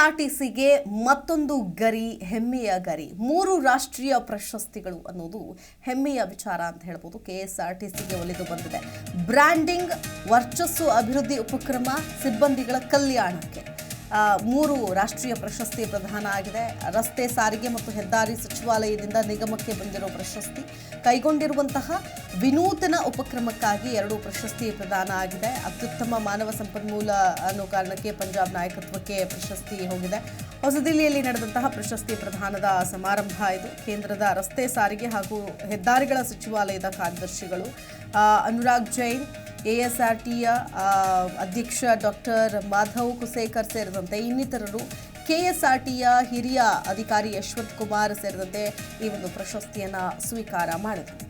ಕೆಎಸ್ಆರ್ಟಿಸಿಗೆ ಮತ್ತೊಂದು ಗರಿ, ಹೆಮ್ಮೆಯ ಗರಿ, ಮೂರು ರಾಷ್ಟ್ರೀಯ ಪ್ರಶಸ್ತಿಗಳು ಅನ್ನೋದು ಹೆಮ್ಮೆಯ ವಿಚಾರ ಅಂತ ಹೇಳ್ಬೋದು ಕೆಎಸ್ಆರ್ಟಿಸಿಗೆ ಒಲಿದು ಬಂದಿದೆ. ಬ್ರ್ಯಾಂಡಿಂಗ್, ವರ್ಚಸ್ಸು ಅಭಿವೃದ್ಧಿ ಉಪಕ್ರಮ, ಸಿಬ್ಬಂದಿಗಳ ಕಲ್ಯಾಣಕ್ಕೆ. ಮೂರು ರಾಷ್ಟ್ರೀಯ ಪ್ರಶಸ್ತಿ ಪ್ರದಾನ ಆಗಿದೆ. ರಸ್ತೆ ಸಾರಿಗೆ ಮತ್ತು ಹೆದ್ದಾರಿ ಸಚಿವಾಲಯದಿಂದ ನಿಗಮಕ್ಕೆ ಬಂದಿರೋ ಪ್ರಶಸ್ತಿ. ಕೈಗೊಂಡಿರುವಂತಹ ವಿನೂತನ ಉಪಕ್ರಮಕ್ಕಾಗಿ ಎರಡು ಪ್ರಶಸ್ತಿ ಪ್ರದಾನ ಆಗಿದೆ. ಅತ್ಯುತ್ತಮ ಮಾನವ ಸಂಪನ್ಮೂಲ ಅನ್ನೋ ಕಾರಣಕ್ಕೆ ಪಂಜಾಬ್ ನಾಯಕತ್ವಕ್ಕೆ ಪ್ರಶಸ್ತಿ ಹೋಗಿದೆ. ಹೊಸದಿಲ್ಲಿಯಲ್ಲಿ ನಡೆದಂತಹ ಪ್ರಶಸ್ತಿ ಪ್ರದಾನದ ಸಮಾರಂಭ ಇದು. ಕೇಂದ್ರದ ರಸ್ತೆ ಸಾರಿಗೆ ಹಾಗೂ ಹೆದ್ದಾರಿಗಳ ಸಚಿವಾಲಯದ ಕಾರ್ಯದರ್ಶಿಗಳು ಅನುರಾಗ್ ಜೈನ್ ಎಎಸ್ಆರ್ಟಿಯ ಅಧ್ಯಕ್ಷ ಡಾಕ್ಟರ್ ಮಾಧವ್ ಕುಸೇಕರ್ ಸೇರಿದಂತೆ ಇನ್ನಿತರರು ಕೆಎಸ್ಆರ್ಟಿಯ ಹಿರಿಯ ಅಧಿಕಾರಿ ಯಶವಂತ್ ಕುಮಾರ್ ಸೇರಿದಂತೆ ಈ ಒಂದು ಪ್ರಶಸ್ತಿಯನ್ನು ಸ್ವೀಕಾರ ಮಾಡಿದರು.